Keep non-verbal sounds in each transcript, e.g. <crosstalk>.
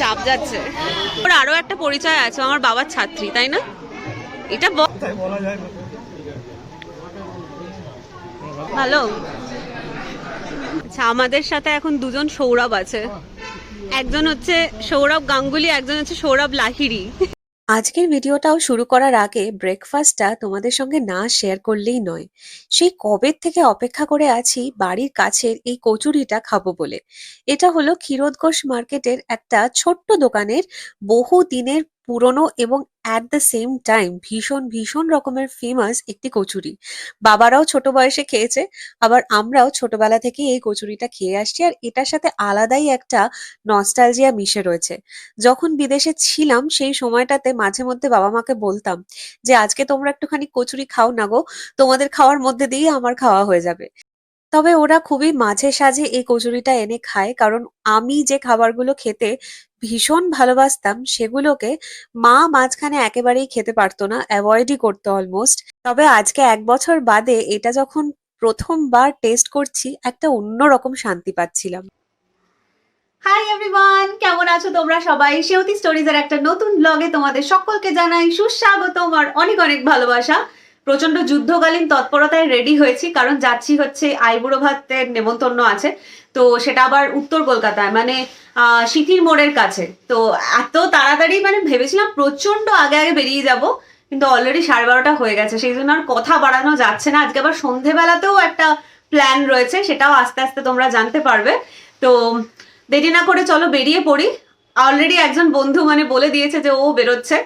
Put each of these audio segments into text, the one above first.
চাপ যাচ্ছে। ওর আরও একটা পরিচয় আছে আমার বাবার ছাত্রী, তাই না? এটা ভালো। আচ্ছা আমাদের সাথে এখন দুজন সৌরভ আছে। একজন হচ্ছে সৌরভ গাঙ্গুলি, একজন হচ্ছে সৌরভ লাহিড়ি। আজকের ভিডিওটাও শুরু করার আগে ব্রেকফাস্টটা তোমাদের সঙ্গে না শেয়ার করলেই নয়। সেই কবে থেকে অপেক্ষা করে আছি বাড়ির কাছের এই কচুরিটা খাব বলে। এটা হলো ক্ষীরোদঘোষ মার্কেটের একটা ছোট্ট দোকানের বহু দিনের পুরনো এবং অ্যাট দ্য সেম টাইম ভীষণ ভীষণ রকমের ফেমাস একটি কচুরি। বাবারাও ছোট বয়সে খেয়েছে, আবার আমরাও ছোটবেলা থেকে এই কচুরিটা খেয়ে আসছি আর এটার সাথে আলাদাই একটা নস্টালজিয়া মিশে রয়েছে। যখন বিদেশে ছিলাম সেই সময়টাতে মাঝে মধ্যে বাবা মাকে বলতাম যে, আজকে তোমরা একটুখানি কচুরি খাও না গো, তোমাদের খাওয়ার মধ্যে দিয়েই আমার খাওয়া হয়ে যাবে। তবে ওরা খুবই মাঝে সাঝে এই কচুরিটা এনে খায়, কারণ আমি যে খাবারগুলো খেতে ভীষণ ভালোবাসতাম, সেগুলোকে মা মাঝখানে একেবারেই খেতে পারতো না অ্যাভয়েডই করতো অলমোস্ট তবে আজকে এক বছর বাদে এটা যখন প্রথমবার টেস্ট করছি, একটা অন্যরকম শান্তি পাচ্ছিলাম। হাই এভরিওয়ান কেমন আছো তোমরা সবাই? সেওতি স্টোরিজের একটা নতুন ব্লগে তোমাদের সকলকে জানাই সুস্বাগতম আর অনেক অনেক ভালোবাসা। প্রচণ্ড যুদ্ধকালীন তৎপরতায় রেডি হয়েছি, কারণ যাচ্ছি হচ্ছে আইবুড়ো ভাতের নেমন্তন্ন আছে। তো সেটা আবার উত্তর কলকাতায় মানে সিথির মোড়ের কাছে। তো এত তাড়াতাড়ি মানে ভেবেছিলাম প্রচণ্ড আগে আগে বেরিয়ে যাব, কিন্তু অলরেডি সাড়ে বারোটা হয়ে গেছে। সেই জন্য আর কথা বাড়ানো যাচ্ছে না। আজকে আবার সন্ধেবেলাতেও একটা প্ল্যান রয়েছে, সেটাও আস্তে আস্তে তোমরা জানতে পারবে। তো দেরি না করে চলো বেরিয়ে পড়ি। অলরেডি একজন বন্ধু মানে বলে দিয়েছে যে ও বেরোচ্ছে।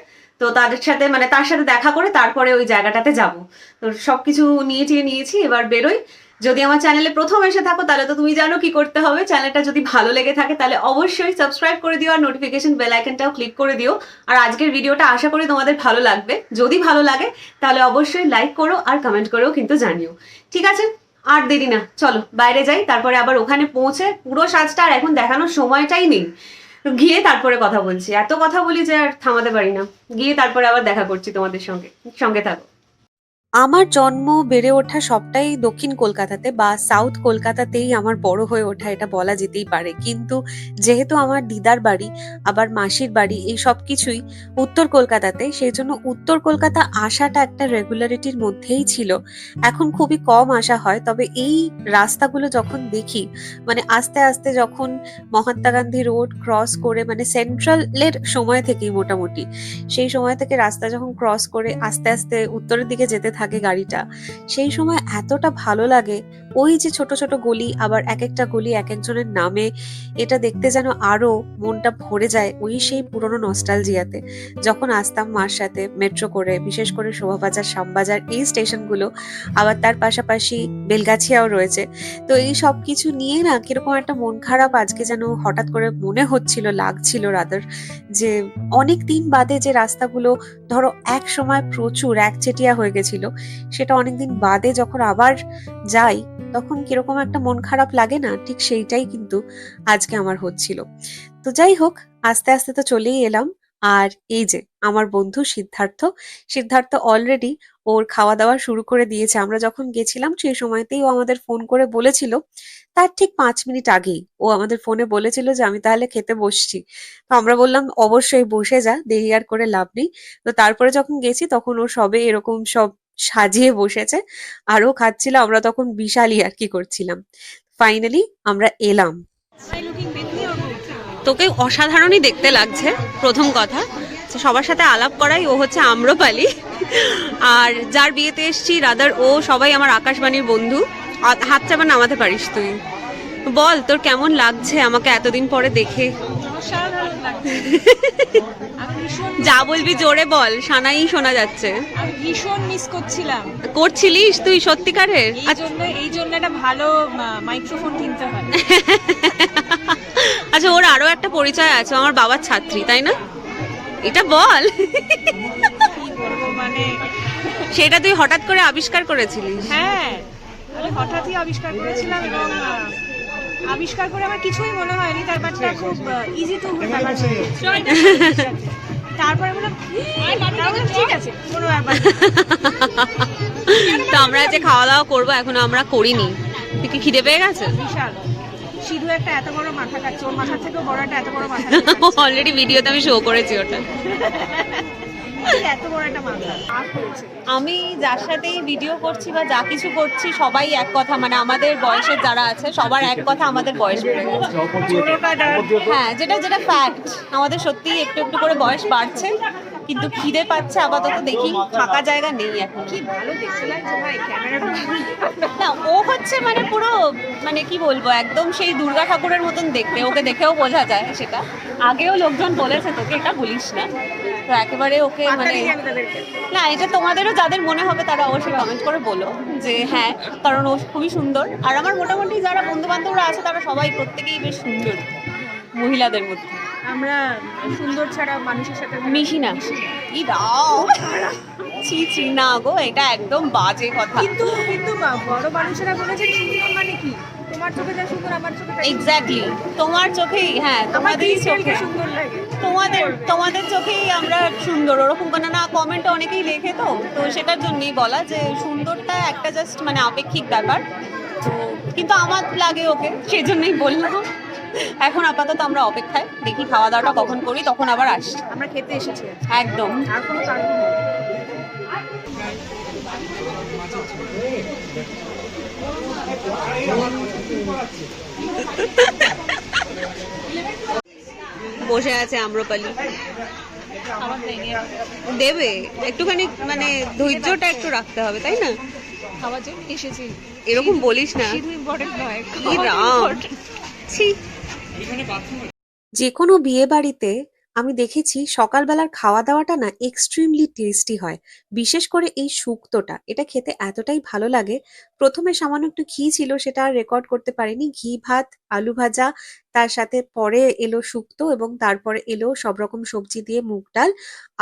তো তাদের সাথে মানে তার সাথে দেখা করে তারপরে ওই জায়গাটাতে যাব। তো সবকিছু নিয়ে টিয়ে নিয়েছি, এবার বেরোই। যদি আমার চ্যানেলে প্রথম এসে থাকো, তাহলে তো তুমি জানো কি করতে হবে। চ্যানেলটা যদি ভালো লেগে থাকে, তাহলে অবশ্যই সাবস্ক্রাইব করে দিও আর নোটিফিকেশন বেল আইকনটাও ক্লিক করে দিও। আর আজকের ভিডিওটা আশা করি তোমাদের ভালো লাগবে। যদি ভালো লাগে, তাহলে অবশ্যই লাইক করো আর কমেন্ট করেও কিন্তু জানিও। ঠিক আছে? আর দেরি না, চলো, বাইরে যাই, তারপরে আবার ওখানে পৌঁছে পুরো সাজটা আর এখন দেখানোর সময়টাই নেই। গিয়ে তারপরে কথা বলছি। এত কথা বলি যে আর থামাতে পারি না। গিয়ে তারপরে আবার দেখা করছি তোমাদের সঙ্গে সঙ্গে থাকো। আমার জন্ম বেড়ে ওঠা সবটাই দক্ষিণ কলকাতাতে বা সাউথ কলকাতাতেই আমার বড় হয়ে ওঠা, এটা বলা যেতেই পারে। কিন্তু যেহেতু আমার দিদার বাড়ি, আবার মাসির বাড়ি, এই সব কিছুই উত্তর কলকাতাতে, সেই জন্য উত্তর কলকাতা আসাটা একটা রেগুলারিটির মধ্যেই ছিল। এখন খুবই কম আসা হয়, তবে এই রাস্তাগুলো যখন দেখি মানে আস্তে আস্তে যখন মহাত্মা গান্ধী রোড ক্রস করে মানে সেন্ট্রালের সময় থেকেই মোটামুটি, সেই সময় থেকে রাস্তা যখন ক্রস করে আস্তে আস্তে উত্তরের দিকে যেতে থাকে গাড়িটা। সেই সময় এতটা ভালো লাগে, ওই যে ছোট ছোট গলি, আবার এক একটা গলি এক একজনের নামে, এটা দেখতে যেন আরও মনটা ভরে যায় ওই সেই পুরনো নস্টালজিয়াতে যখন আসতাম মার সাথে মেট্রো করে, বিশেষ করে শোভাবাজার, শ্যামবাজার, এই স্টেশনগুলো, আবার তার পাশাপাশি বেলগাছিয়াও রয়েছে। তো এই সব কিছু নিয়ে না কীরকম একটা মন খারাপ আজকে যেন হঠাৎ করে মনে হচ্ছিল, লাগছিল রাদার যে অনেক দিন বাদে যে রাস্তাগুলো ধরো এক সময় প্রচুর, একচেটিয়া হয়ে গেছিল সেটা অনেকদিন বাদে যখন আবার যাই, তখন কীরকম একটা মন খারাপ লাগে না? ঠিক সেইটাই কিন্তু আজকে আমার হচ্ছিল। তো যাই হোক, আস্তে আস্তে তো চলেই এলাম। আর এই যে, আমার বন্ধু সিদ্ধার্থ সিদ্ধার্থ অলরেডি ওর খাওয়া দাওয়া শুরু করে দিয়েছে। আমরা যখন গেছিলাম সেই সময়তেই ও আমাদের ফোন করে বলেছিল। তার ঠিক পাঁচ মিনিট আগেই ও আমাদের ফোনে বলেছিল যে, আমি তাহলে খেতে বসছি। তো আমরা বললাম, অবশ্যই বসে যা, দেরি আর করে লাভ নেই। তো তারপরে যখন গেছি, তখন ও সবে এরকম সব সাজিয়ে বসেছে। আরও খাচ্ছিল, আমরা তখন বিশালই আর কি করছিলাম। ফাইনালি আমরা এলাম। তোকে অসাধারণই দেখতে লাগছে, প্রথম কথা। সবার সাথে আলাপ করাই, ও হচ্ছে আম্রপালি। আর যার বিয়েতে এসছি, রাদার, ও সবাই আমার আকাশবাণীর বন্ধু। হাত চাপা নামাতে পারিস তুই। বল, তোর কেমন লাগছে আমাকে এতদিন পরে দেখে অসাধারণ লাগছে আমি ভীষণ যা বলবি জোরে বল সানাই শোনা যাচ্ছে। আমি ভীষণ মিস করছিলাম। করছিলিস তুই সত্যিকারের? এই আচ্ছা- জন্য এই জন্য একটা ভালো মাইক্রোফোন কিনতে হয়। আচ্ছা ওর আরও একটা পরিচয় আছে আমার বাবার ছাত্রী তাই না? এটা বল। মানে সেটা তুই হঠাৎ করে আবিষ্কার করেছিলিস? হ্যাঁ হঠাৎই আবিষ্কার করেছিলাম এবং আবিষ্কার করে আমার কিছুই মনে হয়নি ব্যাপারটা খুব ইজি হয়ে তারপরে বললাম ঠিক আছে কোনো ব্যাপার তো আমরা যে খাওয়া দাওয়া করব এখনও আমরা করিনি। কি খিদে পেয়ে গেছে? বিশাল। সিধু একটা এত বড় মাথা খাচ্ছে ওর মাথার থেকেও বড় একটা এত বড় মাথা <laughs> অলরেডি ভিডিওতে আমি শো করেছি ওটা। <laughs> এত বড় একটা মাথা আমি যার সাথেই ভিডিও করছি বা যা কিছু করছি সবাই এক কথা মানে আমাদের বয়সের যারা আছে সবার এক কথা আমাদের বয়স হ্যাঁ যেটা যেটা ফ্যাক্ট আমাদের সত্যি একটু একটু করে বয়স বাড়ছে কিন্তু খিদে পাচ্ছে আপাতত দেখি ফাঁকা জায়গা নেই এখন। কি ভালো ভাই ক্যামেরা না ও হচ্ছে মানে পুরো মানে কি বলব একদম সেই দুর্গা ঠাকুরের মতন দেখতে ওকে দেখেও বোঝা যায় সেটা। আগেও লোকজন বলেছে তোকে এটা বলিস না। তো একেবারে ওকে মানে না এটা তোমাদেরও যাদের মনে হবে তারা অবশ্যই কমেন্ট করে বলো যে হ্যাঁ কারণ ও খুবই সুন্দর। আর আমার মোটামুটি যারা বন্ধু বান্ধবরা আছে তারা সবাই প্রত্যেকেই বেশ সুন্দর মহিলাদের মধ্যে। আমরা সুন্দর ছাড়া মানুষের সাথে মিশি না। ই দাও। ছি ছি না গো এটা একদম বাজে কথা। কিন্তু কিন্তু বড় মানুষেরা বলেছেন সুন্দর মানে কি? তোমার চোখে যা সুন্দর আমার চোখে এক্স্যাক্টলি তোমার চোখেই হ্যাঁ তোমাদেরই চোখে সুন্দর লাগে। তোমাদের তোমাদের চোখেই আমরা সুন্দর ওরকম কোনো না কমেন্ট অনেকেই লেখে তো তো সেটার জন্যই বলা যে সুন্দরটা একটা জাস্ট মানে আপেক্ষিক ব্যাপার। তো কিন্তু আমার লাগে ওকে সেই জন্যই বললাম। এখন আপাতত আমরা অপেক্ষায় দেখি খাওয়া দাওয়াটা কখন করি তখন আবার আসছি। আমরা খেতে এসেছি একদম। আর কোনো কারণ নেই। বসে আছে আম্রপালি। দেবে? একটুখানি মানে ধৈর্যটা একটু রাখতে হবে তাই না? খাওয়ার জন্য এসেছি। এরকম বলিস না। ইম্পর্টেন্ট নয় কি রাম। ছি। যে কোনো বিয়ে বাড়িতে আমি দেখেছি সকালবেলার খাওয়া দাওয়াটা না এক্সট্রিমলি টেস্টি হয়। বিশেষ করে এই শুক্তোটা, এটা খেতে এতটাই ভালো লাগে। প্রথমে সামান্য একটু ঘি ছিল, সেটা আর রেকর্ড করতে পারিনি। ঘি, ভাত, আলু ভাজা তার সাথে পরে এলো শুক্তো এবং তারপরে এলো সব রকম সবজি দিয়ে মুগ ডাল।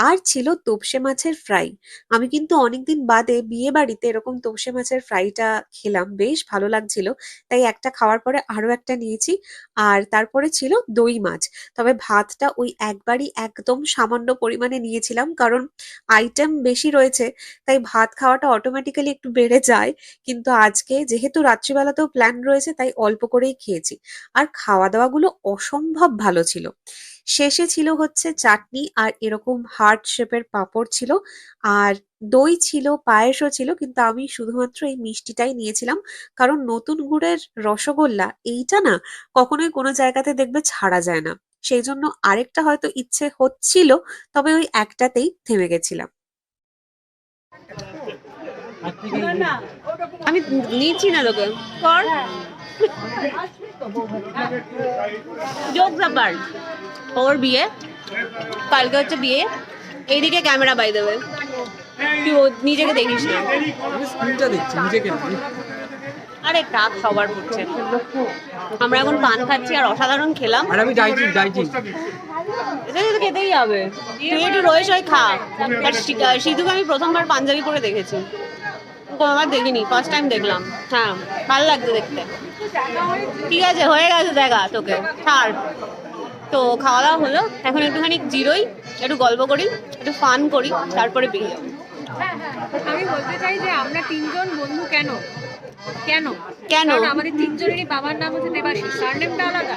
আর ছিল তোপসে মাছের ফ্রাই। আমি কিন্তু অনেকদিন বাদে বিয়ে বাড়িতে এরকম তোপসে মাছের ফ্রাইটা খেলাম, বেশ ভালো লাগছিল। তাই একটা খাওয়ার পরে আরও একটা নিয়েছি। আর তারপরে ছিল দই মাছ। তবে ভাতটা ওই একবারই একদম সামান্য পরিমাণে নিয়েছিলাম কারণ আইটেম বেশি রয়েছে। তাই ভাত খাওয়াটা অটোমেটিক্যালি একটু বেড়ে যায়। কিন্তু আজকে যেহেতু রাত্রিবেলাতেও প্ল্যান রয়েছে, তাই অল্প করেই খেয়েছি। আর খাওয়া দাওয়াগুলো অসম্ভব ভালো ছিল। শেষে ছিল হচ্ছে চাটনি আর এরকম হার্ট শেপের পাঁপড় ছিল আর দই ছিল, পায়েসও ছিল, কিন্তু আমি শুধুমাত্র এই মিষ্টিটাই নিয়েছিলাম। কারণ নতুন গুড়ের রসগোল্লা এইটা না কখনোই কোনো জায়গাতে দেখবে ছাড়া যায় না। সেই জন্য আরেকটা হয়তো ইচ্ছে হচ্ছিল, তবে ওই একটাতেই থেমে গেছিলাম। আমি নিচ্ছি না কর। যোগ ব্যাপার। ওর বিয়ে। কালকে হচ্ছে বিয়ে। এইদিকে ক্যামেরা বাই দেবে তুই নিজেকে দেখিস না। আরে টাক সবার পড়ছে আমরা এখন পান খাচ্ছি আর অসাধারণ খেলাম। আর আমি ডাইটিং ডাইটিং এটা তো খেতেই হবে। তুই একটু রয়ে সই খা। আর সিধুকে আমি প্রথমবার পাঞ্জাবি পরে দেখেছি। কোনোবার দেখিনি ফার্স্ট টাইম দেখলাম। হ্যাঁ ভালো লাগছে দেখতে। ঠিক আছে হয়ে গেছে দেখা তোকে। ছাড়। তো খাওয়া দাওয়া হলো। এখন একটুখানি জিরোই একটু গল্প করি একটু ফান করি তারপরে বেরিয়ে যাব। আমি বলতে চাই যে আমরা তিনজন বন্ধু কেন? কেন? কেন? আমাদের তিনজনেরই বাবার নাম হচ্ছে দেবাশিস। সারনেমটা আলাদা।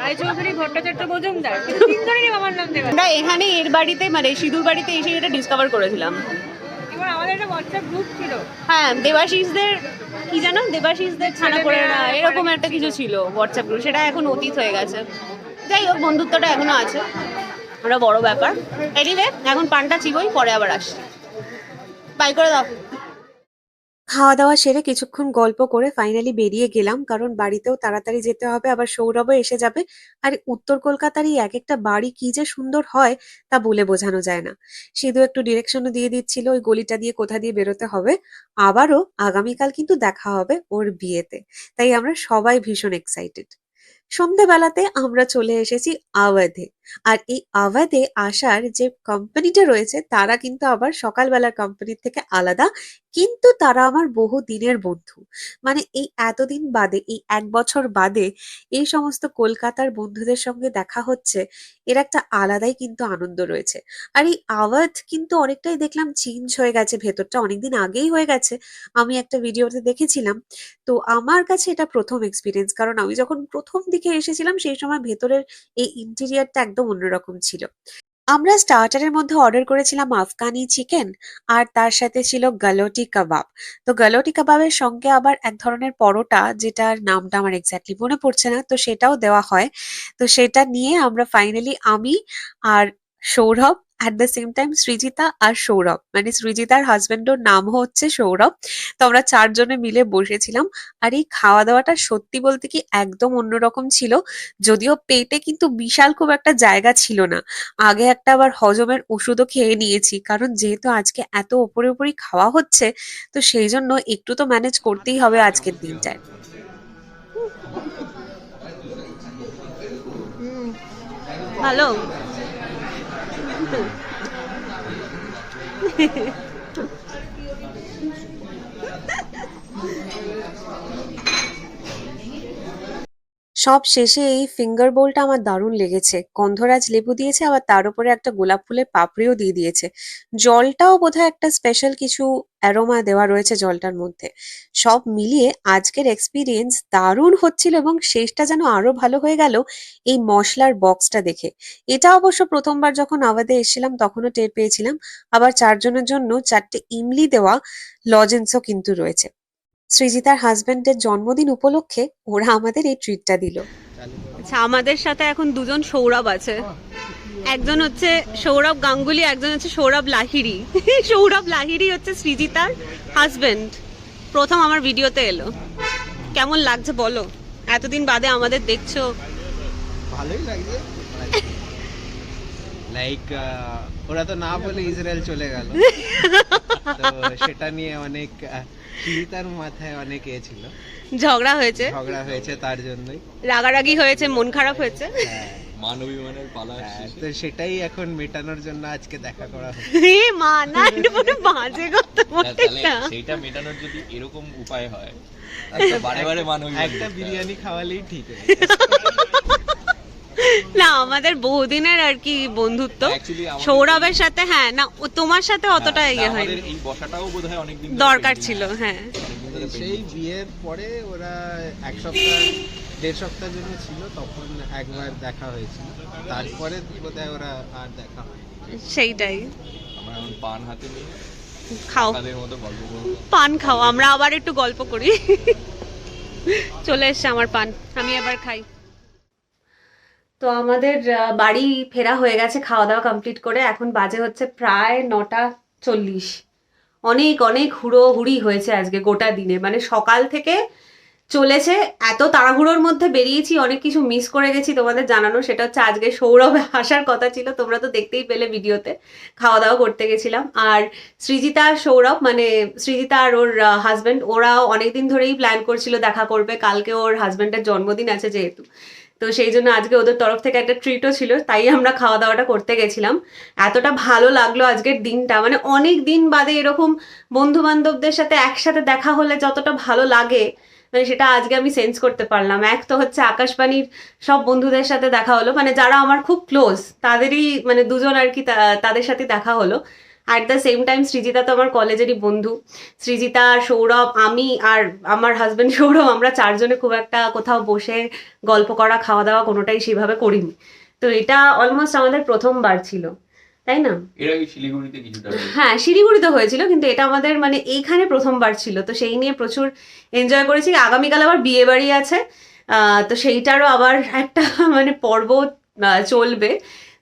রায় ভট্টাচার্য মজুমদার। তিনজনেরই বাবার নাম দেবাশিস। আমরা এখানে এর বাড়িতে মানে সিঁদুর বাড়িতে এসে এটা ডিসকভার করেছিলাম। এবার আমাদের একটা হোয়াটসঅ্যাপ গ্রুপ ছিল। হ্যাঁ দেবাশিসদের কি জানো? দেবাশিসদের ছানা করে না এরকম একটা কিছু ছিল। হোয়াটসঅ্যাপ গ্রুপ সেটা এখন অতীত হয়ে গেছে। যাই হোক বন্ধুত্বটা এখনও আছে। ওটা বড় ব্যাপার। এনিওয়ে এখন পানটা চিবই পরে আবার আসছি। বাই করে দাও। খাওয়া দাওয়া সেরে কিছুক্ষণ গল্প করে ফাইনালি বেরিয়ে গেলাম, কারণ বাড়িতেও তাড়াতাড়ি যেতে হবে, আবার সৌরভও এসে যাবে। আর, উত্তর কলকাতার এই এক একটা বাড়ি কি যে সুন্দর হয় তা বলে বোঝানো যায় না। সিধু একটু ডিরেকশনও দিয়ে দিচ্ছিল, ওই গলিটা দিয়ে কোথা দিয়ে বেরোতে হবে। আবারও আগামীকাল কিন্তু দেখা হবে ওর বিয়েতে, তাই আমরা সবাই ভীষণ এক্সাইটেড সন্ধেবেলাতে আমরা চলে এসেছি আওয়াধে। আর এই আওয়াধে আসার যে কোম্পানিটা রয়েছে, তারা কিন্তু আবার সকালবেলার কোম্পানির থেকে আলাদা। কিন্তু তারা আমার বহু দিনের বন্ধু। মানে এই এতদিন বাদে, এই এক বছর বাদে এই সমস্ত কলকাতার বন্ধুদের সঙ্গে দেখা হচ্ছে, এর একটা আলাদাই কিন্তু আনন্দ রয়েছে। আর এই আওয়াজ কিন্তু অনেকটাই দেখলাম চেঞ্জ হয়ে গেছে, ভেতরটা অনেকদিন আগেই হয়ে গেছে। আমি একটা ভিডিওতে দেখেছিলাম। তো আমার কাছে এটা প্রথম এক্সপিরিয়েন্স কারণ আমি যখন প্রথম দিকে এসেছিলাম, সেই সময় ভেতরের এই ইন্টেরিয়ারটা একদম অন্যরকম ছিল। আমরা স্টার্টারের মধ্যে অর্ডার করেছিলাম আফগানি চিকেন আর তার সাথে ছিল গালোটি কাবাব। তো গালোটি কাবাবের সঙ্গে আবার এক ধরনের পরোটা যেটার নামটা আমার এক্স্যাক্টলি মনে পড়ছে না, তো সেটাও দেওয়া হয়। তো সেটা নিয়ে আমরা ফাইনালি আমি আর Sourav at the same time Srijita আর সৌরভ। মানে সৃজিতার হাজবেন্ডর নাম হচ্ছে সৌরভ। তো আমরা চারজনে মিলে বসেছিলাম। আর এই খাওয়া দাওয়াটা সত্যি বলতে কি একদম অন্যরকম ছিল। যদিও পেটে কিন্তু বিশাল খুব একটা জায়গা ছিল না। আগে একটা আবার হজমের ওষুধও খেয়ে নিয়েছি। কারণ যেহেতু আজকে এত ওপরে ওপরেই খাওয়া হচ্ছে, তো সেই জন্য একটু তো ম্যানেজ করতেই হবে আজকের দিনটায়। ভালো। 嘿嘿。<laughs> সব শেষে এই ফিঙ্গার বোলটা আমার দারুণ লেগেছে। গন্ধরাজ লেবু দিয়েছে, আবার তার উপরে একটা গোলাপ ফুলের পাপড়িও দিয়ে দিয়েছে। জলটাও বোধহয় একটা স্পেশাল কিছু অ্যারোমা দেওয়া রয়েছে জলটার মধ্যে। সব মিলিয়ে আজকের এক্সপিরিয়েন্স দারুণ হচ্ছিল এবং শেষটা যেন আরও ভালো হয়ে গেল এই মশলার বক্সটা দেখে। এটা অবশ্য প্রথমবার যখন আওয়াদে এসেছিলাম, তখনও টের পেয়েছিলাম। আবার চারজনের জন্য চারটে ইমলি দেওয়া লজেন্সও কিন্তু রয়েছে। সৃজিতার হাজবেন্ডের জন্মদিন উপলক্ষে ওরা আমাদের এই ট্রিটটা দিল। আচ্ছা আমাদের সাথে এখন দুজন সৌরভ আছে। একজন হচ্ছে সৌরভ গাঙ্গুলি একজন হচ্ছে সৌরভ লাহিড়ি। <laughs> সৌরভ লাহিড়ি হচ্ছে সৃজিতার হাজবেন্ড প্রথম আমার ভিডিওতে এলো। কেমন লাগছে বলো? এতদিন বাদে আমাদের দেখছ। ভালোই লাগছে লাইক ওরা তো না বলে ইসরায়েল চলে গেল। <laughs> তো সেটা নিয়ে অনেক চিন্তার মাথায় অনেক এ ছিল। ঝগড়া হয়েছে? ঝগড়া হয়েছে তার জন্যই। রাগারাগি হয়েছে মন খারাপ হয়েছে? হ্যাঁ, মানবিমানের পালা হ্যাঁ, তো সেটাই এখন মেটানোর জন্য আজকে দেখা করা হচ্ছে। এ মা না এটা পুরো বাজে কথা বলে না মেটানোর যদি এরকম উপায় হয় <laughs> বারে বারে মানবিক একটা বিরিয়ানি খাওয়ালেই ঠিক আছে <laughs> না আমাদের বহুদিনের আর কি বন্ধুত্ব। সৌরভের সাথে হ্যাঁ না ও তোমার সাথে অতটা ইয়ে হয়নি। আমাদের এই বসাটাও বোধহয় অনেকদিন ধরে দরকার ছিল হ্যাঁ। সেই বিয়ের পরে ওরা এক সপ্তাহ দেড় সপ্তাহের জন্য ছিল তখন একবার দেখা হয়েছিল। তারপরে বোধহয় ওরা আর দেখা হয় সেইটাই। আমরা এখন পান হাতে নিয়ে খাও। পান খাও আমরা আবার একটু গল্প করি। চলে এসছে আমার পান আমি এবার খাই। তো আমাদের বাড়ি ফেরা হয়ে গেছে খাওয়া দাওয়া কমপ্লিট করে। এখন বাজে হচ্ছে প্রায় নটা চল্লিশ। অনেক অনেক হুড়ো হুড়ি হয়েছে আজকে গোটা দিনে। মানে সকাল থেকে চলেছে, এত তাড়াহুড়োর মধ্যে বেরিয়েছি, অনেক কিছু মিস করে গেছি তোমাদের জানানো। সেটা হচ্ছে আজকে সৌরভ আসার কথা ছিল, তোমরা তো দেখতেই পেলে ভিডিওতে। খাওয়া দাওয়া করতে গেছিলাম। আর সৃজিতা আর সৌরভ মানে সৃজিতা আর ওর হাজব্যান্ড ওরাও অনেকদিন ধরেই প্ল্যান করছিল দেখা করবে। কালকে ওর হাজব্যান্ডের জন্মদিন আছে যেহেতু। তো সেই জন্য আজকে ওদের তরফ থেকে একটা ট্রিটও ছিল, তাই আমরা খাওয়া দাওয়াটা করতে গেছিলাম। এতটা ভালো লাগল আজকের দিনটা মানে অনেক দিন বাদে এরকম বন্ধু বান্ধবদের সাথে একসাথে দেখা হলে যতটা ভালো লাগে মানে সেটা আজকে আমি সেন্স করতে পারলাম। এক তো হচ্ছে আকাশবাণীর সব বন্ধুদের সাথে দেখা হলো মানে যারা আমার খুব ক্লোজ তাদেরই মানে দুজন আর কি তাদের সাথে দেখা হলো। At the same time Srijita তো আমার কলেজেরই বন্ধু। সৃজিতা সৌরভ আমি আর আমার হাজব্যান্ড সৌরভ আমরা চারজনে খুব একটা কোথাও বসে গল্প করা খাওয়া দাওয়া কোনোটাই সেভাবে করিনি। তো এটা অলমোস্ট আমাদের প্রথমবার ছিল তাই না। হ্যাঁ শিলিগুড়িতে হয়েছিল কিন্তু এটা আমাদের মানে এইখানে প্রথমবার ছিল। তো সেই নিয়ে প্রচুর এনজয় করেছি। আগামীকাল আবার বিয়ে বাড়ি আছে। আহ, তো সেইটারও আবার একটা মানে পর্ব চলবে।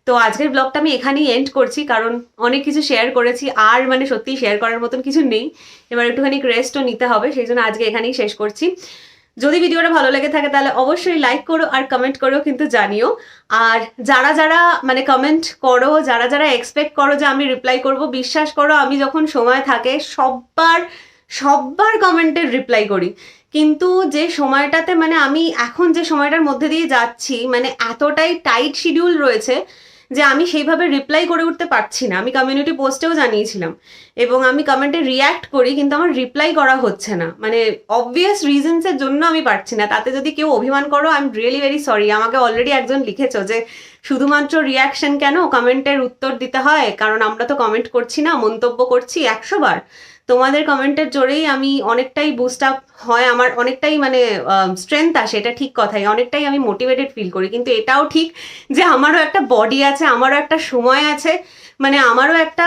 তো আজকের ব্লগটা আমি এখানেই এন্ড করছি, কারণ অনেক কিছু শেয়ার করেছি, আর মানে সত্যি শেয়ার করার মতন কিছু নেই। এবার একটুখানি রেস্টও নিতে হবে, সেই জন্য আজকে এখানেই শেষ করছি। যদি ভিডিওটা ভালো লেগে থাকে তাহলে অবশ্যই লাইক করো আর কমেন্ট করো কিন্তু জানিও। আর যারা যারা মানে কমেন্ট করো, যারা যারা এক্সপেক্ট করো যে আমি রিপ্লাই করব, বিশ্বাস করো আমি যখন সময় থাকে সববার সববার কমেন্টের রিপ্লাই করি। কিন্তু যে সময়টাতে মানে আমি এখন যে সময়টার মধ্যে দিয়ে যাচ্ছি মানে এতটাই টাইট শিডিউল রয়েছে যে আমি সেইভাবে রিপ্লাই করে উঠতে পারছি না। আমি কমিউনিটি পোস্টেও জানিয়েছিলাম এবং আমি কমেন্টে রিয়্যাক্ট করি কিন্তু আমার রিপ্লাই করা হচ্ছে না। মানে অবভিয়াস রিজনসের জন্য আমি পারছি না। তাতে যদি কেউ অভিমান করো I am really very sorry আমাকে অলরেডি একজন লিখেছ যে শুধুমাত্র রিয়াকশন কেন? কমেন্টের উত্তর দিতে হয়, কারণ আমরা তো কমেন্ট করছি না, মন্তব্য করছি একশো বার। তোমাদের কমেন্টের জোরেই আমি অনেকটাই বুস্ট আপ হয়, আমার অনেকটাই মানে স্ট্রেংথ আসে, এটা ঠিক কথাই, অনেকটাই আমি মোটিভেটেড ফিল করি। কিন্তু এটাও ঠিক যে আমারও একটা বডি আছে, আমারও একটা সময় আছে মানে আমারও একটা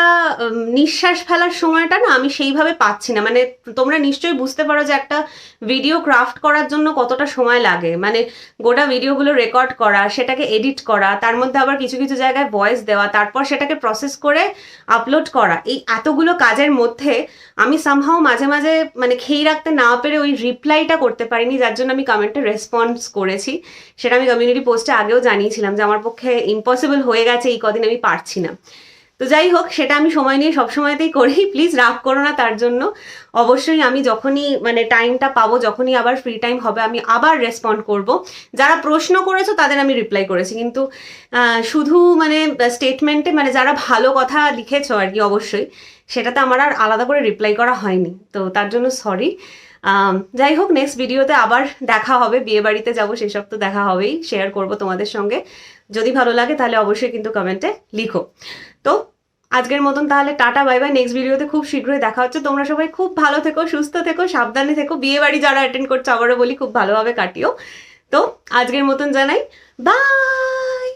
নিঃশ্বাস ফেলার সময়টা না আমি সেইভাবে পাচ্ছি না। মানে তোমরা নিশ্চয়ই বুঝতে পারো যে একটা ভিডিও ক্রাফট করার জন্য কতটা সময় লাগে? মানে গোটা ভিডিওগুলো রেকর্ড করা, সেটাকে এডিট করা, তার মধ্যে আবার কিছু কিছু জায়গায় ভয়েস দেওয়া, তারপর সেটাকে প্রসেস করে আপলোড করা, এই এতগুলো কাজের মধ্যে আমি সামহাও মাঝে মাঝে মানে খেয়ে রাখতে না পেরে ওই রিপ্লাইটা করতে পারিনি, যার জন্য আমি কমেন্টে রেসপন্স করেছি। সেটা আমি কমিউনিটি পোস্টে আগেও জানিয়েছিলাম যে আমার পক্ষে ইম্পসিবল হয়ে গেছে, এই কদিন আমি পারছি না। তো যাই হোক, সেটা আমি সময় নিয়ে সবসময়তেই করি। প্লিজ রাগ করো না তার জন্য। অবশ্যই আমি যখনই মানে টাইমটা পাবো, যখনই আবার ফ্রি টাইম হবে, আমি আবার রেসপন্ড করব। যারা প্রশ্ন করেছ, তাদের আমি রিপ্লাই করেছি। কিন্তু শুধু মানে স্টেটমেন্টে মানে যারা ভালো কথা লিখেছো আর কি, অবশ্যই, সেটাতে আমার আর আলাদা করে রিপ্লাই করা হয়নি। তো তার জন্য সরি যাই হোক নেক্সট ভিডিওতে আবার দেখা হবে। বিয়ে বাড়িতে যাব, সেসব তো দেখা হবেই। শেয়ার করব তোমাদের সঙ্গে। যদি ভালো লাগে তাহলে অবশ্যই কিন্তু কমেন্টে লিখো। তো আজকের মতন তাহলে টাটা বাই বাই নেক্সট ভিডিওতে খুব শীঘ্রই দেখা হচ্ছে। তোমরা সবাই খুব ভালো থেকো, সুস্থ থেকো, সাবধানে থেকো। বিয়ে বাড়ি যারা অ্যাটেন্ড করছ আবারও বলি খুব ভালোভাবে কাটিও। তো আজকের মতন জানাই বাই